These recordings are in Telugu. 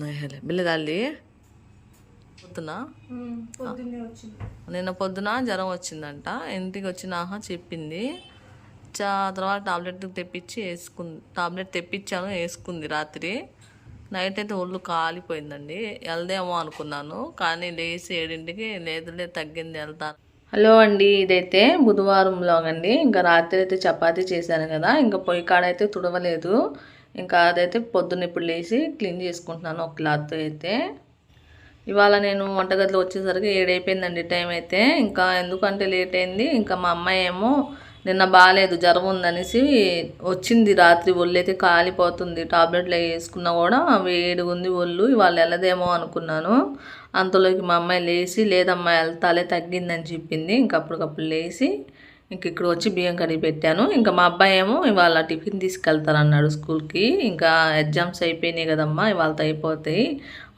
నహలే బిల్లదాల్లి పొద్దున? నిన్న పొద్దున జ్వరం వచ్చిందంట. ఇంటికి వచ్చినాక చెప్పింది. చా తర్వాత టాబ్లెట్ తెప్పించి వేసుకుంది టాబ్లెట్ తెప్పించాను వేసుకుంది రాత్రి. నైట్ అయితే ఒళ్ళు కాలిపోయిందండి. వెళ్దేమో అనుకున్నాను కానీ లేచి ఏడింటికి లేదులే తగ్గింది వెళ్తాను హలో అండి ఇదైతే బుధవారం అండి ఇంకా రాత్రి అయితే చపాతీ చేశాను కదా ఇంకా పొయ్యి కాడ అయితే తుడవలేదు. ఇంకా అదైతే పొద్దున్న ఇప్పుడు లేచి క్లీన్ చేసుకుంటున్నాను ఒక క్లాత్ అయితే. ఇవాళ నేను వంటగదిలో వచ్చేసరికి ఏడైపోయిందండి టైం అయితే. ఇంకా ఎందుకంటే లేట్ అయింది ఇంకా మా అమ్మాయి ఏమో నిన్న బాగాలేదు జ్వరం ఉందనేసి వచ్చింది రాత్రి ఒళ్ళైతే కాలిపోతుంది టాబ్లెట్లు వేసుకున్నా కూడా వేడిగా ఉంది ఒళ్ళు ఇవాళ వెళ్ళదేమో అనుకున్నాను. అంతలోకి మా అమ్మాయి లేచి లేదమ్మా వెళ్తాలే తగ్గిందని చెప్పింది ఇంక అప్పటికప్పుడు లేచి ఇంక ఇక్కడ వచ్చి బియ్యం కడిగి పెట్టాను. ఇంకా మా అబ్బాయి ఏమో ఇవాళ టిఫిన్ తీసుకెళ్తారన్నాడు స్కూల్కి. ఇంకా ఎగ్జామ్స్ అయిపోయినాయి కదమ్మా ఇవాళతో అయిపోతాయి.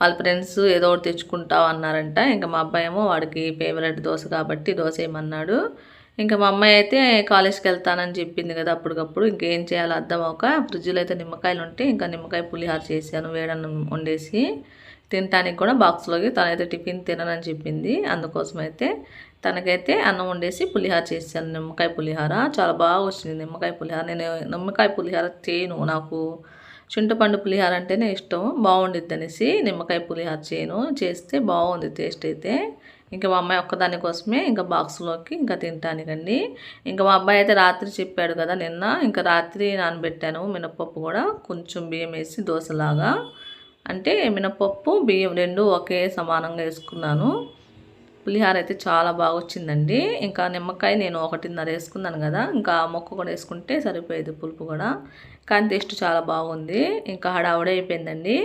వాళ్ళ ఫ్రెండ్స్ ఏదో ఒకటి తెచ్చుకుంటావు అన్నారంట. ఇంకా మా అబ్బాయి ఏమో వాడికి ఫేవరెట్ దోశ కాబట్టి దోశ వేయమన్నాడు ఇంకా మా అమ్మాయి అయితే కాలేజ్కి వెళ్తానని చెప్పింది కదా అప్పటికప్పుడు. ఇంకేం చేయాలో అర్థం అవక ఫ్రిడ్జ్లో అయితే నిమ్మకాయలు ఉంటే ఇంకా నిమ్మకాయ పులిహార చేశాను వేడన్నం వండేసి తినటానికి కూడా బాక్స్లోకి తనైతే టిఫిన్ తిననని చెప్పింది. అందుకోసం అయితే తనకైతే అన్నం వండేసి పులిహార చేశాను. నిమ్మకాయ పులిహార. చాలా బాగా వచ్చింది నిమ్మకాయ పులిహార. నేను నిమ్మకాయ పులిహార చేయను. నాకు చింతపండు పులిహార అంటేనే ఇష్టం. బాగుండిద్ది అనేసి నిమ్మకాయ పులిహార చేయను. చేస్తే బాగుంది టేస్ట్ అయితే. ఇంకా మా అమ్మాయి ఒక్కదాని కోసమే ఇంకా బాక్స్లోకి ఇంకా తింటానికండి ఇంకా మా అబ్బాయి అయితే రాత్రి చెప్పాడు కదా నిన్న. ఇంకా రాత్రి నానబెట్టాను మినపప్పు కూడా. కొంచెం బియ్యం వేసి దోశలాగా. అంటే మినపప్పు బియ్యం రెండు ఒకే సమానంగా వేసుకున్నాను. పులిహార అయితే చాలా బాగా వచ్చిందండి ఇంకా నిమ్మకాయ నేను ఒకటిన్నర వేసుకున్నాను కదా ఇంకా మొక్క కూడా వేసుకుంటే సరిపోయేది పులుపు కూడా. కానీ టేస్ట్ చాలా బాగుంది. ఇంకా హడావుడే అయిపోయిందండి.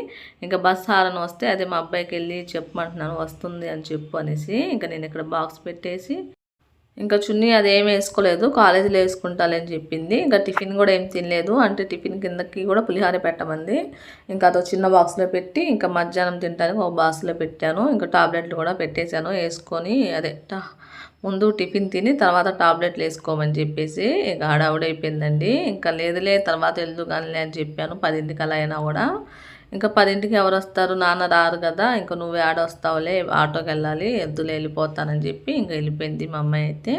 ఇంకా బస్ హారని వస్తే అదే మా అబ్బాయికి వెళ్ళి చెప్పమంటున్నాను వస్తుంది అని చెప్పు అనేసి. ఇంకా నేను ఇక్కడ బాక్స్ పెట్టేసి ఇంకా చున్నీ అదేం వేసుకోలేదు కాలేజీలో వేసుకుంటాలని అని చెప్పింది. ఇంకా టిఫిన్ కూడా ఏం తినలేదు. అంటే టిఫిన్ కిందకి కూడా పులిహార పెట్టమంది. ఇంకా అదో చిన్న బాక్స్లో పెట్టి ఇంకా మధ్యాహ్నం తింటానికి ఒక బాక్స్లో పెట్టాను. ఇంకా టాబ్లెట్లు కూడా పెట్టేశాను. వేసుకొని అదే టా- ముందు టిఫిన్ తిని తర్వాత టాబ్లెట్లు వేసుకోమని చెప్పేసి ఇక హడావుడైపోయిందండి. ఇంకా లేదులే తర్వాత వెళ్దు కానీ అని చెప్పాను. పదింటికి అలా అయినా కూడా. ఇంకా పదింటికి ఎవరు వస్తారు? నాన్న రారు కదా ఇంకా నువ్వే ఆడ వస్తావులే ఆటోకి వెళ్ళాలి ఎద్దులు వెళ్ళిపోతానని చెప్పి ఇంకా వెళ్ళిపోయింది మా అమ్మాయి అయితే.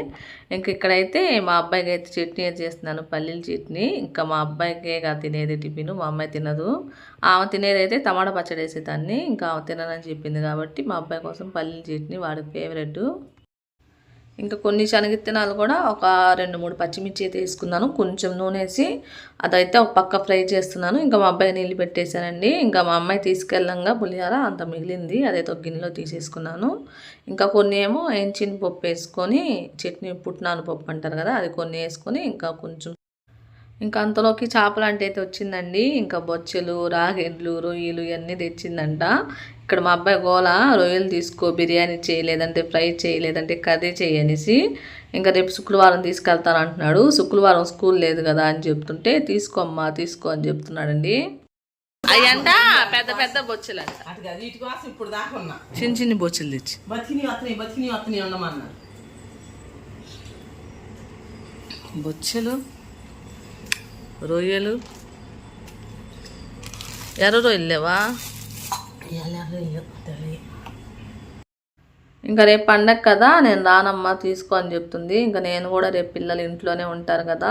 ఇంక ఇక్కడైతే మా అబ్బాయికి అయితే చట్నీ చేస్తున్నాను పల్లీల చట్నీ. ఇంకా మా అబ్బాయికే కాదు తినేది టిఫిన్ మా అమ్మాయి తినదు. ఆమె తినేది అయితే టమాటా పచ్చడి వేసేదాన్ని ఇంకా ఆమె తిననని చెప్పింది కాబట్టి మా అబ్బాయి కోసం పల్లీల చట్నీ వాడికి ఫేవరెట్ ఇంకా కొన్ని శనగిత్తనాలు కూడా ఒక రెండు మూడు పచ్చిమిర్చి అయితే వేసుకున్నాను. కొంచెం నూనె వేసి అదైతే ఒక పక్క ఫ్రై చేస్తున్నాను. ఇంకా మా అబ్బాయి నీళ్ళు పెట్టేశానండి ఇంకా మా అమ్మాయి తీసుకెళ్ళంగా పులిహార అంత మిగిలింది. అదైతే ఒక గిన్నెలో తీసేసుకున్నాను. ఇంకా కొన్ని ఏమో ఎంచిన పప్పు వేసుకొని చట్నీ పుట్నాను పప్పు అంటారు కదా అది కొన్ని వేసుకొని ఇంకా కొంచెం ఇంకా అంతలోకి చేపలు అంటే అయితే వచ్చిందండి. ఇంకా బొచ్చెలు రాగెడ్లు రొయ్యలు ఇవన్నీ తెచ్చిందంట. ఇక్కడ మా అబ్బాయి గోల రొయ్యలు తీసుకో బిర్యానీ చేయలేదంటే ఫ్రై చేయలేదంటే కర్రీ చేయనేసి ఇంకా రేపు శుక్రవారం తీసుకెళ్తాను అంటున్నాడు. శుక్రవారం స్కూల్ లేదు కదా అని చెప్తుంటే తీసుకోమ్మా తీసుకో అని చెప్తున్నాడండి. అయ్యంట పెద్ద పెద్ద బొచ్చెలు అంట ఇప్పుడు దాకా చిన్న చిన్న బొచ్చెలు తెచ్చి. బతికిని వస్తున్నాయి బతికిని వస్తున్నాయి ఉండమన్నారు బొచ్చెలు? రొయ్యలు. ఎర్ర రొయ్యలు లేవా? ఇంకా రేపు పండగ కదా నేను రానమ్మా తీసుకో అని చెప్తుంది. ఇంకా నేను కూడా రేపు పిల్లలు ఇంట్లోనే ఉంటారు కదా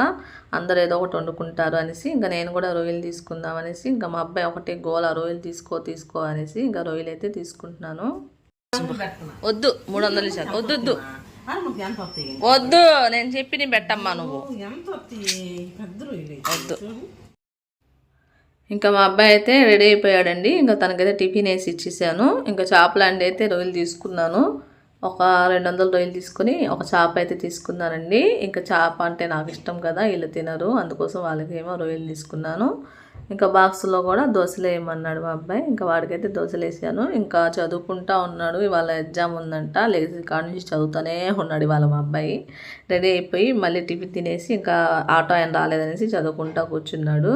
అందరు ఏదో ఒకటి వండుకుంటారు అనేసి ఇంకా నేను కూడా రొయ్యలు తీసుకుందాం అనేసి ఇంకా మా అబ్బాయి ఒకటే గోల రొయ్యలు తీసుకో తీసుకో అనేసి ఇంకా రొయ్యలు అయితే తీసుకుంటున్నాను. వద్దు మూడు వందలు ఇచ్చాను వద్దు వద్దు. వద్దు నేను చెప్పి నీ పెట్టమ్మా నువ్వు. వద్దు. ఇంకా మా అబ్బాయి అయితే రెడీ అయిపోయాడండి. ఇంకా తనకైతే టిఫిన్ వేసి ఇచ్చేసాను. ఇంకా చేపలాంటి అయితే రొయ్యలు తీసుకున్నాను. ఒక రెండు వందల రొయ్యలు తీసుకొని ఒక చేప అయితే తీసుకున్నానండి. ఇంకా చేప అంటే నాకు ఇష్టం కదా వీళ్ళు తినరు. అందుకోసం వాళ్ళకేమో రొయ్యలు తీసుకున్నాను. ఇంకా బాక్స్లో కూడా దోశలు వేయమన్నాడు మా అబ్బాయి. ఇంకా వాడికైతే దోశలు వేసాను ఇంకా చదువుకుంటా ఉన్నాడు. ఇవాళ ఎగ్జామ్ ఉందంట. లేచి కాడ నుంచి చదువుతూనే ఉన్నాడు ఇవాళ మా అబ్బాయి. రెడీ అయిపోయి మళ్ళీ టిఫిన్ తినేసి ఇంకా ఆటో ఆయన రాలేదనేసి చదువుకుంటా కూర్చున్నాడు.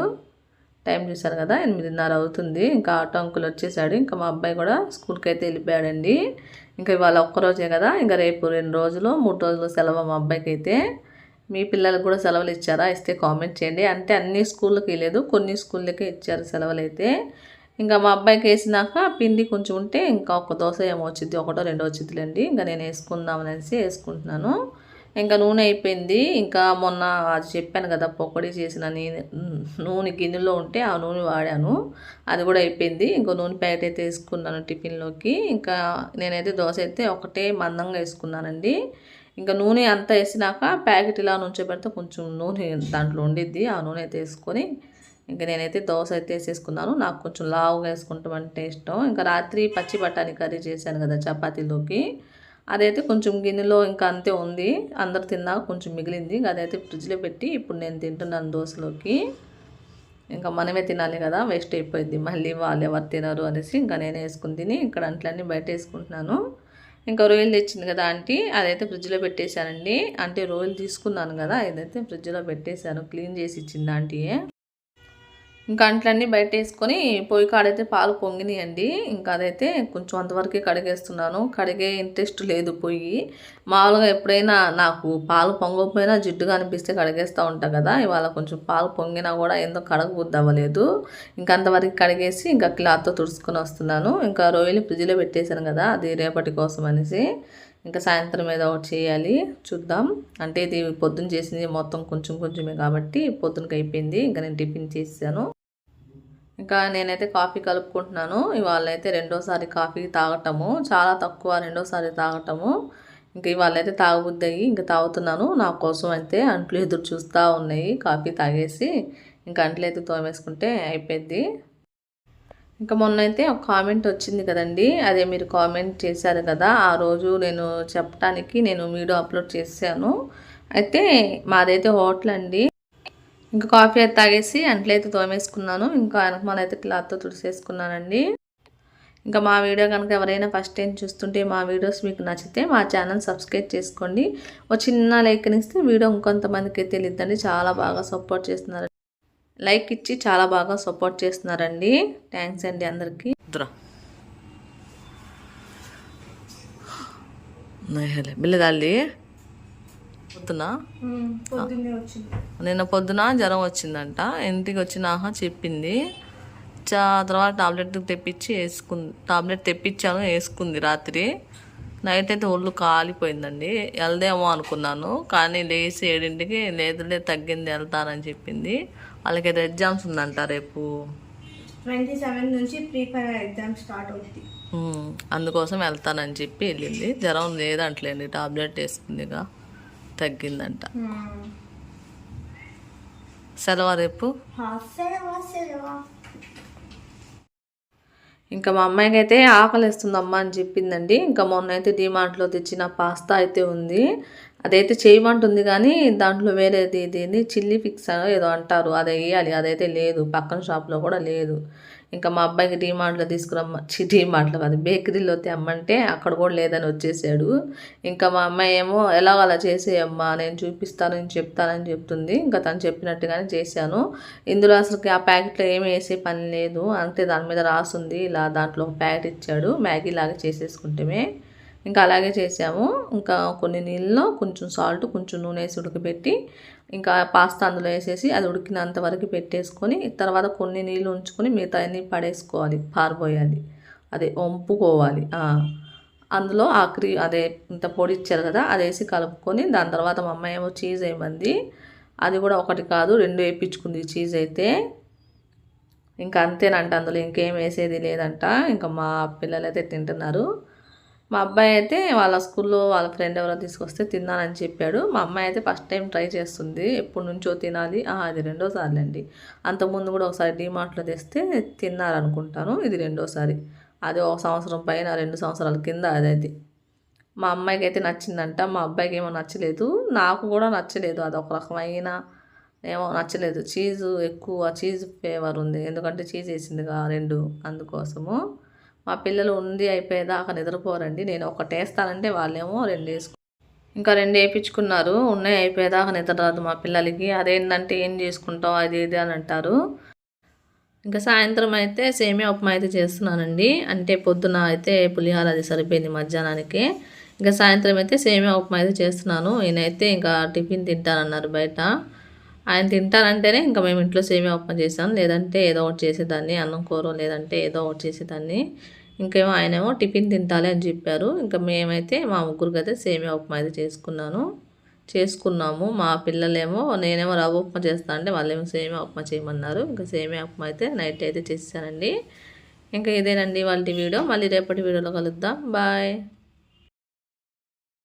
టైం చూశారు కదా ఎనిమిదిన్నర అవుతుంది. ఇంకా ఆటో అంకుల్ వచ్చేసాడు. ఇంకా మా అబ్బాయి కూడా స్కూల్కి అయితే వెళ్ళిపోయాడండి. ఇంకా ఇవాళ ఒక్కరోజే కదా. ఇంకా రేపు రెండు రోజులు మూడు రోజులు సెలవు మా అబ్బాయికి అయితే మీ పిల్లలకు కూడా సెలవులు ఇచ్చారా? ఇస్తే కామెంట్ చేయండి. అంటే అన్ని స్కూళ్ళకి లేదు కొన్ని స్కూళ్ళకే ఇచ్చారు సెలవులు అయితే. ఇంకా మా అబ్బాయికి వేసినాక పిండి కొంచెం ఉంటే ఇంకా ఒక దోశ ఏమో వచ్చింది ఒకటో రెండో వచ్చిందిలేండి ఇంకా నేను వేసుకుందాం అనేసి వేసుకుంటున్నాను. ఇంకా నూనె అయిపోయింది. ఇంకా మొన్న అది చెప్పాను కదా పొక్కడి చేసిన నేను నూనె గిన్నెలో ఉంటే ఆ నూనె వాడాను. అది కూడా అయిపోయింది. ఇంకో నూనె ప్యాకెట్ అయితే వేసుకున్నాను టిఫిన్లోకి. ఇంకా నేనైతే దోశ అయితే ఒకటే మందంగా వేసుకున్నానండి. ఇంకా నూనె అంతా వేసినాక ప్యాకెట్ ఇలా నుంచో పెడితే కొంచెం నూనె దాంట్లో ఉండిద్ది. ఆ నూనె అయితే వేసుకొని ఇంకా నేనైతే దోశ అయితే వేసేసుకున్నాను. నాకు కొంచెం లావుగా వేసుకుంటామంటే ఇష్టం. ఇంకా రాత్రి పచ్చి బఠానీ కర్రీ చేశాను కదా చపాతీలోకి. అదైతే కొంచెం గిన్నెలో ఇంకా అంతే ఉంది. అందరు తిన్నాక కొంచెం మిగిలింది. అదైతే ఫ్రిడ్జ్లో పెట్టి ఇప్పుడు నేను తింటున్నాను దోశలోకి. ఇంకా మనమే తినాలి కదా వేస్ట్ అయిపోయింది. మళ్ళీ వాళ్ళు ఎవరు తినరు అనేసి ఇంకా నేనే వేసుకుని తిని ఇక్కడ అంట్లన్నీ బయట వేసుకుంటున్నాను. ఇంకా రొయ్యలు తెచ్చింది కదా ఆంటీ అదైతే ఫ్రిడ్జ్లో పెట్టేశానండి. అంటే రొయ్యలు తీసుకున్నాను కదా ఇదైతే ఫ్రిడ్జ్లో పెట్టేశాను క్లీన్ చేసి ఇచ్చింది ఆంటీయే. గంటలన్నీ బయట వేసుకొని పొయ్యి కాడైతే పాలు పొంగినాయండి. ఇంకా అదైతే కొంచెం అంతవరకే కడిగేస్తున్నాను. కడిగే ఇంట్రెస్ట్ లేదు పొయ్యి. మామూలుగా ఎప్పుడైనా నాకు పాలు పొంగకపోయినా జిడ్డుగా అనిపిస్తే కడిగేస్తూ ఉంటా కదా. ఇవాళ కొంచెం పాలు పొంగినా కూడా ఏందో కడగబుద్ది అవ్వలేదు. ఇంకా అంతవరకు కడిగేసి ఇంకా క్లాత్తో తుడుచుకొని వస్తున్నాను. ఇంకా రొయ్యలు ఫ్రిడ్జ్లో పెట్టేశాను కదా అది రేపటి కోసం అనేసి. ఇంకా సాయంత్రం ఏదో ఒకటి చేయాలి. చూద్దాం. అంటే ఇది పొద్దున్న చేసింది మొత్తం కొంచెం కొంచెమే కాబట్టి పొద్దునకి అయిపోయింది. ఇంకా నేను టిఫిన్ చేసాను ఇంకా నేనైతే కాఫీ కలుపుకుంటున్నాను. ఇవాళ అయితే రెండోసారి కాఫీ తాగటము. చాలా తక్కువ రెండోసారి తాగటము. ఇంకా ఇవాళ అయితే తాగబుద్ది ఇంకా తాగుతున్నాను. నా కోసం అయితే అంట్లు ఎదురు చూస్తూ ఉన్నాయి. కాఫీ తాగేసి ఇంకా అంట్లు అయితే తోమేసుకుంటే అయిపోయింది. ఇంకా మొన్న అయితే ఒక కామెంట్ వచ్చింది కదండి. అదే మీరు కామెంట్ చేశారు కదా. ఆ రోజు నేను చెప్పడానికి నేను వీడియో అప్లోడ్ చేశాను. అయితే మాదైతే హోటల్ అండి. ఇంకా కాఫీ అయితే తాగేసి అంట్లయితే తోమేసుకున్నాను. ఇంకా వెనకమాల అయితే క్లాత్తో తుడిసేసుకున్నానండి. ఇంకా మా వీడియో కనుక ఎవరైనా ఫస్ట్ టైం చూస్తుంటే మా వీడియోస్ మీకు నచ్చితే మా ఛానల్ సబ్స్క్రైబ్ చేసుకోండి. ఒక చిన్న లైక్ ఇస్తే వీడియో ఇంకొంతమందికి తెలియద్దండి. చాలా బాగా సపోర్ట్ చేస్తున్నారు. లైక్ ఇచ్చి చాలా బాగా సపోర్ట్ చేస్తున్నారండి. థ్యాంక్స్ అండి అందరికీ. బిల్లదాల్ది పొద్దున? నిన్న పొద్దున జ్వరం వచ్చిందంట. ఇంటికి వచ్చినాక చెప్పింది. చా తర్వాత టాబ్లెట్ తెప్పించి వేసుకుంది టాబ్లెట్ తెప్పించాను వేసుకుంది రాత్రి. నైట్ అయితే ఒళ్ళు కాలిపోయిందండి. వెళ్దేమో అనుకున్నాను. కానీ లేచి ఏడింటికి లేదులే తగ్గింది వెళ్తానని చెప్పింది. వాళ్ళకి అయితే ఎగ్జామ్స్ ఉందంట రేపు. ట్వంటీ సెవెన్ నుంచి ఎగ్జామ్ స్టార్ట్ అవుతుంది అందుకోసం వెళ్తానని చెప్పి వెళ్ళింది. జ్వరం లేదంటలేండి టాబ్లెట్ వేసుకుందిగా తగ్గిందంట. సెలవు రేపు? ఇంకా మా అమ్మాయికి అయితే ఆకలిస్తుందమ్మా అని చెప్పిందండి. ఇంకా మొన్న అయితే డిమార్ట్లో తెచ్చిన పాస్తా అయితే ఉంది. అదైతే చేయమంటుంది కానీ దాంట్లో వేరేది ఇది చిల్లీ ఫిక్స్ ఏదో అంటారు. అది వేయాలి అదైతే లేదు. పక్కన షాప్లో కూడా లేదు. ఇంకా మా అబ్బాయికి డీమార్ట్లో తీసుకురమ్మ చి అది బేకరీలో తెమ్మంటే అక్కడ కూడా లేదని వచ్చేసాడు. ఇంకా మా అమ్మాయి ఏమో ఎలాగ అలా చేసేయమ్మా నేను చూపిస్తాను నేను చెప్తానని చెప్తుంది. ఇంకా తను చెప్పినట్టుగానే చేశాను. ఇందులో అసలు ఆ ప్యాకెట్లో ఏమి వేసే పని లేదు. అంతే దాని మీద రాసుంది. ఇలా దాంట్లో ఒక ప్యాకెట్ ఇచ్చాడు. మ్యాగీ లాగా చేసేసుకుంటేమే ఇంకా అలాగే చేసాము. ఇంకా కొన్ని నీళ్ళలో కొంచెం సాల్ట్ కొంచెం నూనె వేసి ఉడకబెట్టి ఇంకా పాస్తా అందులో వేసేసి అది ఉడికినంత వరకు పెట్టేసుకొని తర్వాత కొన్ని నీళ్ళు ఉంచుకొని మిగతా అన్నీ పడేసుకోవాలి పారిపోయాలి అదే వంపుకోవాలి అందులో ఆఖరి అదే ఇంత పొడి ఇచ్చారు కదా అది వేసి కలుపుకొని దాని తర్వాత మా అమ్మాయి ఏమో చీజ్ వేయమంది అది కూడా ఒకటి కాదు రెండు వేయించుకుంది చీజ్ అయితే. ఇంకా అంతేనంట అందులో ఇంకేం వేసేది లేదంట. ఇంకా మా పిల్లలు అయితే తింటున్నారు. మా అబ్బాయి అయితే వాళ్ళ స్కూల్లో వాళ్ళ ఫ్రెండ్ ఎవరో తీసుకొస్తే తిన్నానని చెప్పాడు. మా అమ్మాయి అయితే ఫస్ట్ టైం ట్రై చేస్తుంది. ఎప్పటి నుంచో తినాలి. అది రెండోసారిలేండి అంతకుముందు కూడా ఒకసారి డిమార్ట్లో తెస్తే తిన్నారనుకుంటాను. ఇది రెండోసారి. అది ఒక సంవత్సరం పైన రెండు సంవత్సరాల కింద అదైతే మా అమ్మాయికి అయితే నచ్చిందంట. మా అబ్బాయికి ఏమో నచ్చలేదు. నాకు కూడా నచ్చలేదు. అది ఒక రకమైన ఏమో నచ్చలేదు. చీజు ఎక్కువ చీజ్ ఫ్లేవర్ ఉంది. ఎందుకంటే చీజ్ వేసిందిగా రెండు అందుకోసము. మా పిల్లలు ఉంది అయిపోయేదాకా నిద్రపోరండి. నేను ఒకటి వేస్తానంటే వాళ్ళేమో రెండు వేసుకు ఇంకా రెండు వేయించుకున్నారు. ఉన్నాయి అయిపోయేదాకా నిద్ర రాదు మా పిల్లలకి. అదేంటంటే ఏం చేసుకుంటావు? అది ఇది అని అంటారు. ఇంకా సాయంత్రం అయితే సేమియా ఉప్మా అయితే చేస్తున్నానండి. అంటే పొద్దున అయితే పులిహార అది సరిపోయింది మధ్యాహ్నానికి. ఇంకా సాయంత్రం అయితే సేమియా ఉప్మా అయితే చేస్తున్నాను. ఈయనైతే ఇంకా టిఫిన్ తింటానన్నారు బయట. ఆయన తింటానంటేనే ఇంకా మేము ఇంట్లో సేమియా ఉప్మా చేసాం లేదంటే ఏదో ఒకటి చేసేదాన్ని అన్నం కూర లేదంటే ఏదో ఒకటి చేసేదాన్ని. ఇంకేమో ఆయనేమో టిఫిన్ తింటాలి అని చెప్పారు. ఇంకా మేమైతే మా ముగ్గురికి అయితే సేమియా ఉప్మా అయితే చేసుకున్నాను. చేసుకున్నాము. మా పిల్లలేమో నేనేమో రవ్వ ఉప్మా చేస్తా అంటే వాళ్ళేమో సేమియా ఉప్మా చేయమన్నారు. ఇంకా సేమియా ఉప్మా అయితే నైట్ అయితే చేసానండి ఇంకా ఇదేనండి వాళ్ళ వీడియో. మళ్ళీ రేపటి వీడియోలో కలుద్దాం. బాయ్.